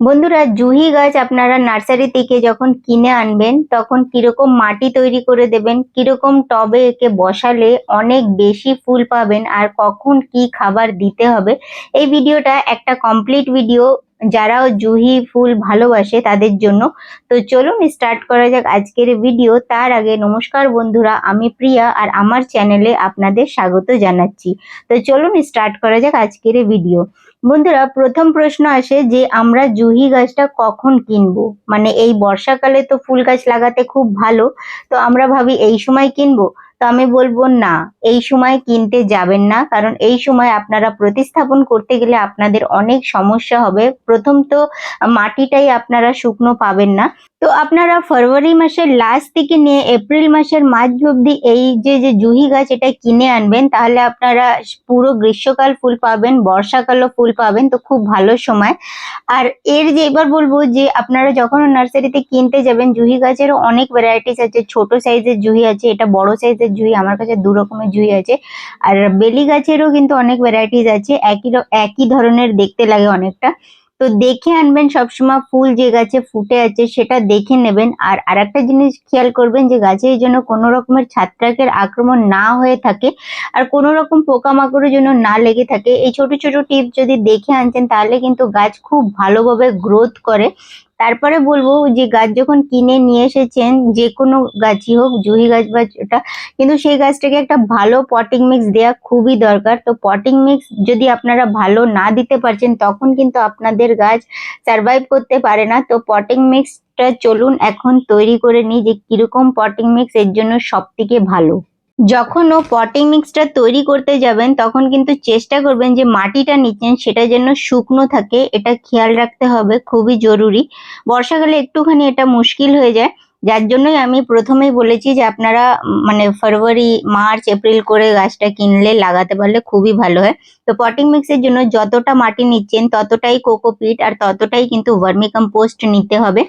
বন্ধুরা, জুহি গাছ আপনারা নার্সারি থেকে যখন কিনে আনবেন, তখন কীরকম মাটি তৈরি করে দেবেন, কীরকম টবে একে বসালে অনেক বেশি ফুল পাবেন আর কখন কি খাবার দিতে হবে, এই ভিডিওটা একটা কমপ্লিট ভিডিও যারাও জুহি ফুল ভালোবাসে তাদের জন্য। তো চলুন স্টার্ট করা যাক আজকের ভিডিও তার আগে নমস্কার বন্ধুরা, আমি প্রিয়া আর আমার চ্যানেলে আপনাদের স্বাগত জানাচ্ছি। তো চলুন স্টার্ট করা যাক আজকের ভিডিও বন্ধুরা, প্রথম প্রশ্ন আসে যে আমরা জুহি গাছটা কখন কিনবো? মানে এই বর্ষাকালে তো ফুল গাছ লাগাতে খুব ভালো, তো আমরা ভাবি এই সময় কিনবো? তো আমি বলব না, এই সময় কিনতে যাবেন না, কারণ এই সময় আপনারা প্রতিস্থাপন করতে গেলে আপনাদের অনেক সমস্যা হবে। প্রথম তো মাটিটাই আপনারা শুকনো পাবেন না। তো আপনারা ফেব্রুয়ারি মাসের লাস্ট থেকে নিয়ে এপ্রিল মাসের মাঝ অবধি এই যে যে জুহি গাছ এটা কিনে আনবেন, তাহলে আপনারা পুরো গ্রীষ্মকাল ফুল পাবেন, বর্ষাকালও ফুল পাবেন, তো খুব ভালো সময়। আর এর যে এবার বলব যে, আপনারা যখন নার্সারিতে কিনতে যাবেন, জুহি গাছেরও অনেক ভ্যারাইটিস আছে, ছোট সাইজের জুহি আছে, এটা বড় সাইজের জুহি, আমার কাছে দু রকমের জুহি আছে। আর বেলি গাছেরও কিন্তু অনেক ভ্যারাইটিস আছে, একই একই ধরনের দেখতে লাগে অনেকটা। তো দেখে আনবেন, সবসময় ফুল যে গাছে ফুটে আছে সেটা দেখে নেবেন। আর আর একটা জিনিস খেয়াল করবেন যে গাছের জন্য কোনো রকমের ছাত্রাকের আক্রমণ না হয়ে থাকে আর কোনো রকম পোকামাকড়ের জন্য না লেগে থাকে। এই ছোট ছোট টিপ যদি দেখে আনছেন তাহলে কিন্তু গাছ খুব ভালোভাবে গ্রোথ করে। তারপরে বলব যে গাছ যখন কিনে নিয়ে এসেছেন, যে কোনো গাছই হোক, জুহি গাছ বা ওটা কিন্তু সেই গাছটাকে একটা ভালো পটিং মিক্স দেওয়া খুবই দরকার। তো পটিং মিক্স যদি আপনারা ভালো না দিতে পারছেন, তখন কিন্তু আপনাদের গাছ সার্ভাইভ করতে পারে না। তো পটিং মিক্সটা চলুন এখন তৈরি করে নিই যে কীরকম পটিং মিক্স এর জন্য সব থেকে ভালো। যখন ও পটিং মিক্সটা তৈরি করতে যাবেন, তখন কিন্তু চেষ্টা করবেন যে মাটিটা নিচ্ছেন সেটা যেন শুকনো থাকে, এটা খেয়াল রাখতে হবে, খুবই জরুরি। বর্ষাকালে একটুখানি এটা মুশকিল হয়ে যায়। যার জন্যই আমি প্রথমেই বলেছি যে আপনারা মানে ফেব্রুয়ারি, মার্চ, এপ্রিল করে গাছটা কিনলে লাগাতে পারলে খুবই ভালো হয়। তো পটিং মিক্সের জন্য যতটা মাটি নিচ্ছেন, ততটাই কোকোপিট আর ততটাই কিন্তু ভার্মি কম্পোস্ট নিতে হবে।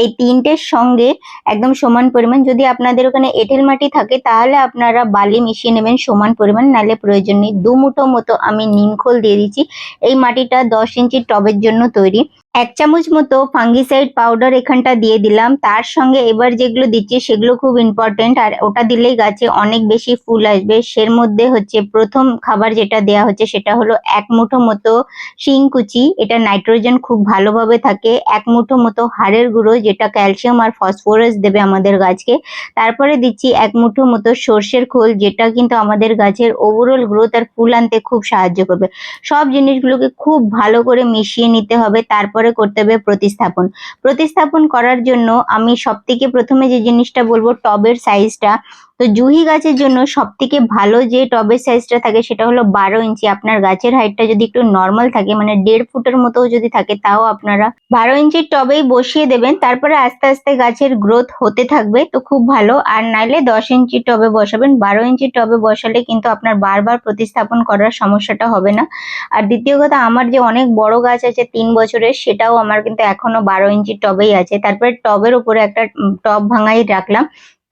এই তিনটের সঙ্গে একদম সমান পরিমাণ, যদি আপনাদের ওখানে এঁটেল মাটি থাকে, তাহলে আপনারা বালি মিশিয়ে নেবেন সমান পরিমাণ, নাহলে প্রয়োজন নেই। দু মুঠো মতো আমি নিমখোল দিয়ে দিচ্ছি। এই মাটিটা দশ ইঞ্চি টবের জন্য তৈরি। এক চামচ মতো ফাঙ্গিসাইড পাউডার এখানটা দিয়ে দিলাম। তার সঙ্গে এবার যেগুলো দিচ্ছি সেগুলো খুব ইম্পর্টেন্ট আর ওটা দিলেই গাছে অনেক বেশি ফুল আসবে। সের মধ্যে হচ্ছে প্রথম খাবার যেটা দেয়া হচ্ছে সেটা হলো এক মুঠো মতো শিংকুচি এটা নাইট্রোজেন খুব ভালোভাবে থাকে। এক মুঠো মতো হাড়ের গুঁড়ো যেটা ক্যালসিয়াম আর ফসফরাস দেবে আমাদের গাছকে। তারপরে দিচ্ছি এক মুঠো মতো সর্ষের খোল যেটা কিন্তু আমাদের গাছের ওভারঅল গ্রোথ আর ফুল আনতে খুব সাহায্য করবে। সব জিনিসগুলোকে খুব ভালো করে মিশিয়ে নিতে হবে। তারপরে করতে হবে প্রতিস্থাপন। প্রতিস্থাপন করার জন্য আমি সবথেকে প্রথমে যে জিনিসটা বলব টবের সাইজটা তো জুহি গাছের জন্য সব থেকে ভালো যে টবের সাইজটা থাকে সেটা হলো বারো ইঞ্চি। আপনার গাছের হাইটটা যদি একটু নর্মাল থাকে মানে দেড় ফুটের মতো যদি থাকে, তাও আপনারা বারো ইঞ্চির টবেই বসিয়ে দেবেন। তারপরে আস্তে আস্তে গাছের গ্রোথ হতে থাকবে, তো খুব ভালো। আর নাইলে দশ ইঞ্চির টবে বসাবেন। বারো ইঞ্চির টবে বসালে কিন্তু আপনার বারবার প্রতিস্থাপন করার সমস্যাটা হবে না। আর দ্বিতীয় কথা, আমার যে অনেক বড় গাছ আছে তিন বছরের, সেটাও আমার কিন্তু এখনও বারো ইঞ্চির টবেই আছে। তারপরে টবের উপরে একটা টব ভাঙাই রাখলাম।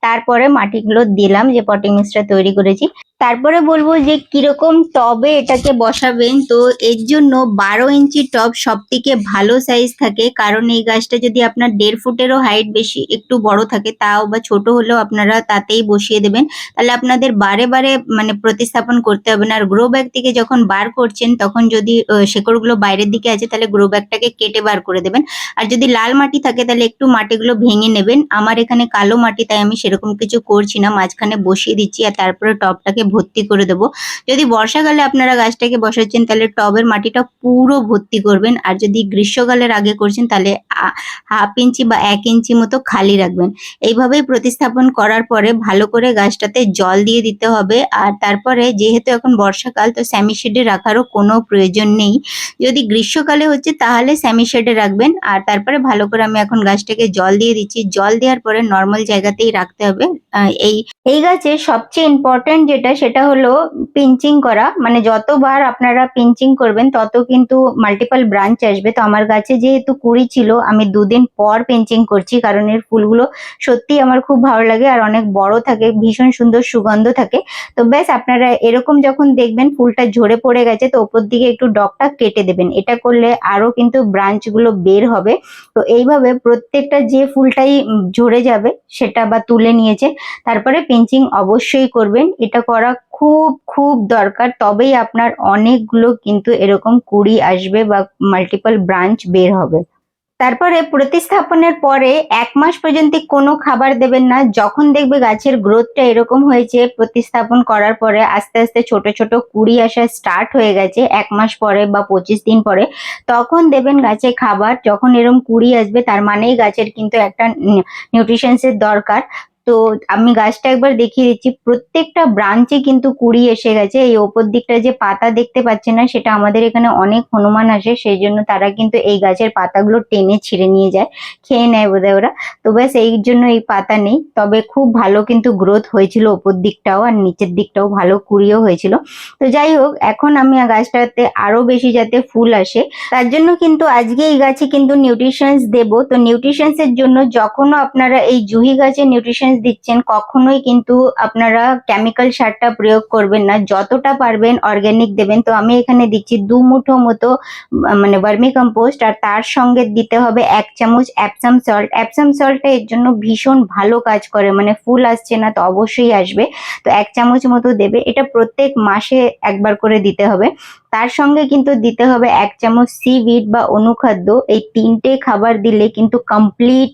তারপরে মাটিগুলো দিলাম যে পটিং মিক্সটা তৈরি করেছি। তারপরে বলব যে কীরকম টবে এটাকে বসাবেন, তো এর জন্য বারো ইঞ্চি টব সব থেকে ভালো সাইজ থাকে। কারণ এই গাছটা যদি আপনার দেড় ফুটেরও হাইট বেশি, একটু বড় থাকে, তাও বা ছোট হলেও আপনারা তাতেই বসিয়ে দেবেন। তাহলে আপনাদের বারে বারে মানে প্রতিস্থাপন করতে হবে না। আর গ্রো ব্যাগ থেকে যখন বার করছেন, তখন যদি শেকড়গুলো বাইরের দিকে আছে, তাহলে গ্রো ব্যাগটাকে কেটে বার করে দেবেন। আর যদি লাল মাটি থাকে, তাহলে একটু মাটিগুলো ভেঙে নেবেন। আমার এখানে কালো মাটি, তাই আমি সেরকম কিছু করছি না। মাঝখানে বসিয়ে দিচ্ছি আর তারপরে টবটাকে ভর্তি করে দেবো। যদি বর্ষাকালে আপনারা গাছটাকে বসাচ্ছেন, তাহলে টবের মাটিটা পুরো ভর্তি করবেন। আর যদি গ্রীষ্মকালের আগে করছেন, তাহলে হাফ ইঞ্চি বা এক ইঞ্চি মতো খালি রাখবেন। এইভাবেই প্রতিস্থাপন করার পরে ভালো করে গাছটাতে জল দিয়ে দিতে হবে। আর তারপরে যেহেতু এখন বর্ষাকাল, তো স্যামি শেডে রাখারও কোনো প্রয়োজন নেই। যদি গ্রীষ্মকালে হচ্ছে, তাহলে স্যামি শেডে রাখবেন। আর তারপরে ভালো করে আমি এখন গাছটাকে জল দিয়ে দিচ্ছি। জল দেওয়ার পরে নর্মাল জায়গাতেই রাখতে হবে। এই এই গাছে সবচেয়ে ইম্পর্ট্যান্ট যেটা সেটা হলো পিঞ্চিং করা। মানে যতবার আপনারা পিঞ্চিং করবেন, তত কিন্তু মাল্টিপাল ব্রাঞ্চ আসবে। তো আমার গাছে যেহেতু কুড়ি ছিল, আমি দুদিন পর পিঞ্চিং করছি, কারণ এর ফুলগুলো সত্যি আমার খুব ভালো লাগে আর অনেক বড় থাকে, ভীষণ সুন্দর সুগন্ধ থাকে। তো ব্যাস, আপনারা এরকম যখন দেখবেন ফুলটা ঝরে পড়ে গেছে, তো ওপর দিকে একটু ডগটা কেটে দেবেন। এটা করলে আরও কিন্তু ব্রাঞ্চগুলো বের হবে। তো এইভাবে প্রত্যেকটা যে ফুলটাই ঝরে যাবে, সেটা বা তুলে নিয়েছে। তারপরে পিঞ্চিং অবশ্যই করবেন। এটা করা খুব খুব দরকার। তবেই আপনার অনেকগুলো কিন্তু এরকম কুড়ি আসবে বা মাল্টিপল ব্রাঞ্চ বের হবে। তারপরে প্রতিস্থাপনের পরে এক মাস পর্যন্ত কোনো খাবার দেবেন না। যখন দেখবে গাছের গ্রোথটা এরকম হয়েছে, প্রতিস্থাপন করার পরে আস্তে আস্তে ছোট ছোট কুড়ি আসা স্টার্ট হয়ে গেছে এক মাস পরে বা পঁচিশ দিন পরে, তখন দেবেন গাছে খাবার। যখন এরকম কুড়ি আসবে, তার মানেই গাছের কিন্তু একটা নিউট্রিশনসের দরকার। তো আমি গাছটা একবার দেখিয়ে দিচ্ছি। প্রত্যেকটা ব্রাঞ্চে কিন্তু কুড়ি এসে গেছে। এই ওপর দিকটা যে পাতা দেখতে পাচ্ছে না, সেটা আমাদের এখানে অনেক হনুমান আসে, সেই জন্য তারা কিন্তু এই গাছের পাতাগুলো টেনে ছিঁড়ে নিয়ে যায়, খেয়ে নেয় বোধহয় ওরা। তো ব্যাস, এই জন্য এই পাতা নেই। তবে খুব ভালো কিন্তু গ্রোথ হয়েছিল ওপর দিকটাও, আর নিচের দিকটাও ভালো কুড়িও হয়েছিল। তো যাই হোক, এখন আমি গাছটাতে আরও বেশি যাতে ফুল আসে। তার জন্য কিন্তু আজকে এই গাছে কিন্তু নিউট্রিশনস দেব। তো নিউট্রিশনস এর জন্য যখনও আপনারা এই জুহি গাছে নিউট্রিশনস দিচ্ছেন, কখনোই কিন্তু আপনারা কেমিক্যাল সারটা প্রয়োগ করবেন না। যতটা পারবেন অর্গানিক দেবেন। তো আমি এখানে দিচ্ছি দু মুঠো মতো মানে ভার্মি কম্পোস্ট আর তার সঙ্গে দিতে হবে এক চামচ অ্যাপসাম সল্ট অ্যাপসাম সল্টটা এর জন্য ভীষণ ভালো কাজ করে মানে ফুল আসছে না, তো অবশ্যই আসবে। তো এক চামচ মতো দেবে। এটা প্রত্যেক মাসে একবার করে দিতে হবে। তার সঙ্গে কিন্তু দিতে হবে এক চামচ সিভিড বা অনুখাদ্য। এই তিনটে খাবার দিলে কিন্তু কমপ্লিট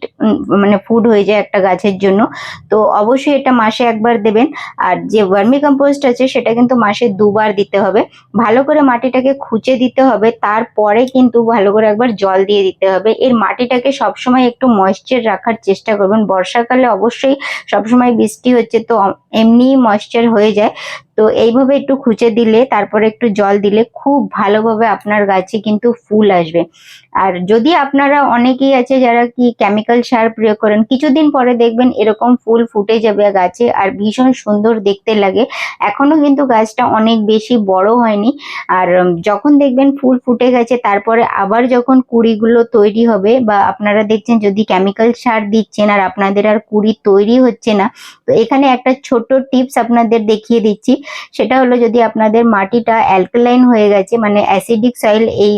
মানে ফুড হয়ে যায় একটা গাছের জন্য। তো অবশ্যই এটা মাসে একবার দেবেন। আর যে ভার্মি কম্পোস্ট আছে, সেটা কিন্তু মাসে দুবার দিতে হবে। ভালো করে মাটিটাকে খুঁচে দিতে হবে, তারপরে কিন্তু ভালো করে একবার জল দিয়ে দিতে হবে। এর মাটিটাকে সবসময় একটু ময়েশ্চার রাখার চেষ্টা করবেন। বর্ষাকালে অবশ্যই সবসময় বৃষ্টি হচ্ছে, তো এমনিই ময়েশ্চার হয়ে যায়। তো এইভাবে একটু খুঁচে দিলে, তারপরে একটু জল দিলে খুব ভালোভাবে আপনার গাছে কিন্তু ফুল আসবে। আর যদি আপনারা অনেকেই আছে যারা কি কেমিক্যাল সার প্রয়োগ করেন, কিছুদিন পরে দেখবেন এরকম ফুল ফুটে যাবে গাছে আর ভীষণ সুন্দর দেখতে লাগে। এখনও কিন্তু গাছটা অনেক বেশি বড় হয়নি। আর যখন দেখবেন ফুল ফুটে গেছে, তারপরে আবার যখন কুড়িগুলো তৈরি হবে বা আপনারা দেখছেন যদি কেমিক্যাল সার দিচ্ছেন আর আপনাদের আর কুড়ি তৈরি হচ্ছে না, তো এখানে একটা ছোট টিপস আপনাদের দেখিয়ে দিচ্ছি। সেটা হলো যদি আপনাদের মাটিটা অ্যালকালাইন হয়ে গেছে মানে অ্যাসিডিক সয়েল এই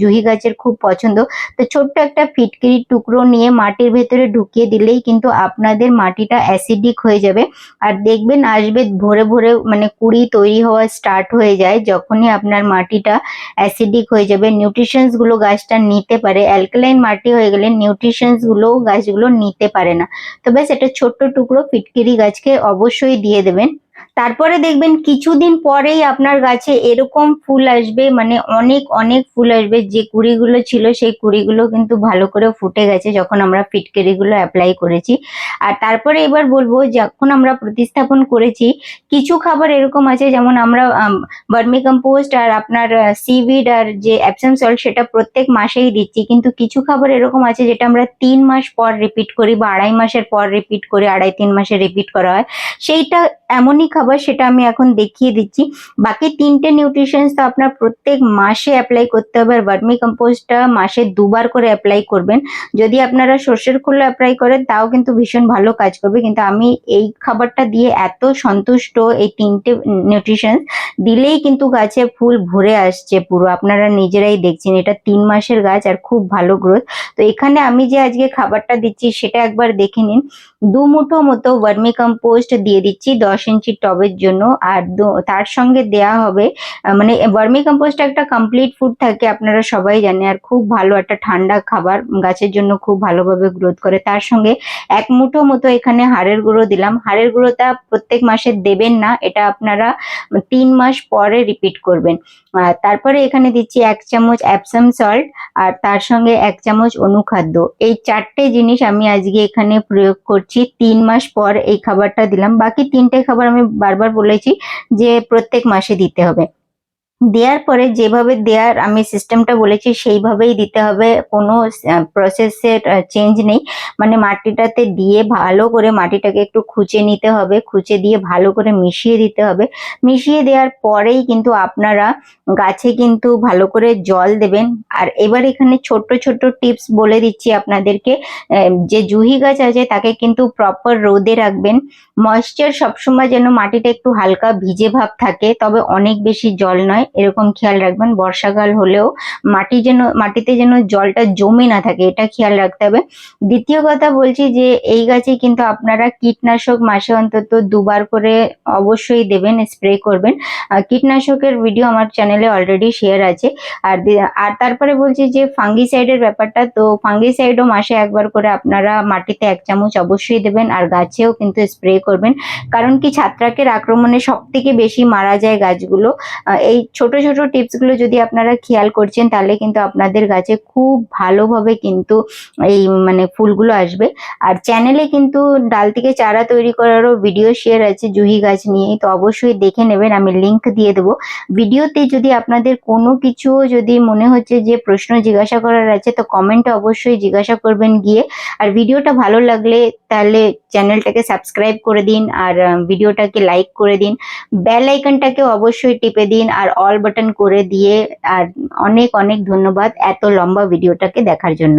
জুহি গাছের খুব পছন্দ, তো ছোট্ট একটা ফিটকিরির টুকরো নিয়ে মাটির ভেতরে ঢুকিয়ে দিলেই কিন্তু আপনাদের মাটিটা অ্যাসিডিক হয়ে যাবে। আর দেখবেন আসবে ভরে ভরে মানে কুড়ি তৈরি হওয়া স্টার্ট হয়ে যায়, যখনই আপনার মাটিটা অ্যাসিডিক হয়ে যাবে। নিউট্রিশনসগুলো গাছটা নিতে পারে অ্যালকালাইন মাটি হয়ে গেলে নিউট্রিশনসগুলো গাছগুলো নিতে পারে না। তো ব্যাস এটা ছোট্ট টুকরো ফিটকিরি গাছকে অবশ্যই দিয়ে দেবেন। তারপরে দেখবেন কিছুদিন পরেই আপনার গাছে এরকম ফুল আসবে মানে অনেক অনেক ফুল আসবে। যে কুড়িগুলো ছিল সেই কুড়িগুলো কিন্তু ভালো করে ফুটে গেছে যখন আমরা ফিটকেরিগুলো অ্যাপ্লাই করেছি। আর তারপরে এবার বলব, যখন আমরা প্রতিস্থাপন করেছি, কিছু খাবার এরকম আছে যেমন আমরা ভার্মি কম্পোস্ট আর আপনার সিভিড আর যে অ্যাপসাম সল্ট সেটা প্রত্যেক মাসেই দিচ্ছি। কিন্তু কিছু খাবার এরকম আছে যেটা আমরা তিন মাস পর রিপিট করি বা আড়াই মাসের পর রিপিট করি, আড়াই, তিন মাসে রিপিট করা হয়। সেইটা এমনই খাবার সেটা আমি এখন দেখিয়ে দিচ্ছি। বাকি তিনটে নিউট্রিশনস তো আপনার প্রত্যেক মাসে অ্যাপ্লাই করতে হবে। আর ভার্মি কম্পোস্টটা মাসে দুবার করে অ্যাপ্লাই করবেন। যদি আপনারা সর্ষের খোল অ্যাপ্লাই করেন, তাও কিন্তু ভীষণ ভালো কাজ করবে। কিন্তু আমি এই খাবারটা দিয়ে এত সন্তুষ্ট এই তিনটে নিউট্রিশন দিলেই কিন্তু গাছে ফুল ভরে আসছে পুরো। আপনারা নিজেরাই দেখছেন, এটা তিন মাসের গাছ আর খুব ভালো গ্রোথ তো এখানে আমি যে আজকে খাবারটা দিচ্ছি, সেটা একবার দেখে নিন। দু মুঠো মতো ভার্মি কম্পোস্ট দিয়ে দিচ্ছি, দশ ইঞ্চি টবের জন্য। আর তার সঙ্গে দেয়া হবে মানে ভার্মি কম্পোস্ট একটা কমপ্লিট ফুড থাকে, আপনারা সবাই জানে, আর খুব ভালো একটা ঠান্ডা খাবার, গাছের জন্য খুব ভালোভাবে গ্রোথ করে। তার সঙ্গে এক মুঠো মতো এখানে হাড়ের গুঁড়ো দিলাম। হাড়ের গুঁড়োটা প্রত্যেক মাসে দেবেন না, এটা আপনারা তিন মাস পরে রিপিট করবেন। তারপরে এখানে দিচ্ছি এক চামচ অ্যাপসাম সল্ট আর তার সঙ্গে এক চামচ অনুখাদ্য। এই চারটে জিনিস আমি আজকে এখানে প্রয়োগ করছি। তিন মাস পর এই খাবারটা দিলাম। বাকি তিনটে খাবার আমি বারবার বলেছি যে প্রত্যেক মাসে দিতে হবে। দেওয়ার পরে যেভাবে দেওয়ার আমি সিস্টেমটা বলেছি, সেইভাবেই দিতে হবে। কোনো প্রসেসের চেঞ্জ নেই। মানে মাটিটাতে দিয়ে ভালো করে মাটিটাকে একটু খুঁচে নিতে হবে। খুঁচে দিয়ে ভালো করে মিশিয়ে দিতে হবে। মিশিয়ে দেওয়ার পরেই কিন্তু আপনারা গাছে কিন্তু ভালো করে জল দেবেন। আর এবার এখানে ছোট্ট ছোট্ট টিপস বলে দিচ্ছি আপনাদেরকে। যে জুহি গাছ আছে, তাকে কিন্তু প্রপার রোদে রাখবেন। ময়েশ্চার সবসময় যেন মাটিটা একটু হালকা ভিজে ভাব থাকে, তবে অনেক বেশি জল নয়। এরকম খেয়াল রাখবেন। বর্ষাকাল হলেও মাটি যেন, মাটিতে যেন জলটা জমে না থাকে, এটা খেয়াল রাখতে হবে। দ্বিতীয় কথা বলছি যে, এই গাছে কিন্তু আপনারা কীটনাশক মাসে অন্তত দুবার করে অবশ্যই দেবেন, স্প্রে করবেন। কীটনাশকের ভিডিও আমার চ্যানেলে অলরেডি শেয়ার আছে। আর আর তারপরে বলছি যে ফাঙ্গিসাইডের ব্যাপারটা, তো ফাঙ্গিসাইডও মাসে একবার করে আপনারা মাটিতে এক চামচ অবশ্যই দেবেন, আর গাছেও কিন্তু স্প্রে করবেন। কারণ কি, ছত্রাকের আক্রমণে সব থেকে বেশি মারা যায় গাছগুলো। এই ছোট ছোট টিপসগুলো যদি আপনারা খেয়াল করছেন, তাহলে কিন্তু আপনাদের গাছে খুব ভালোভাবে কিন্তু এই মানে ফুলগুলো আসবে। আর চ্যানেলে কিন্তু ডাল থেকে চারা তৈরি করারও ভিডিও শেয়ার আছে জুহি গাছ নিয়ে, তো অবশ্যই দেখে নেবেন, আমি লিংক দিয়ে দেবো। ভিডিওতে যদি আপনাদের কোনো কিছু যদি মনে হচ্ছে যে প্রশ্ন জিজ্ঞাসা করার আছে, তো কমেন্টে অবশ্যই জিজ্ঞাসা করবেন গিয়ে। আর ভিডিওটা ভালো লাগলে তাহলে চ্যানেলটাকে সাবস্ক্রাইব করে দিন, আর ভিডিওটাকে লাইক করে দিন। বেল আইকনটাকে অবশ্যই টিপে দিন, আর অল বাটন করে দিয়ে আর অনেক অনেক ধন্যবাদ এত লম্বা ভিডিওটাকে দেখার জন্য।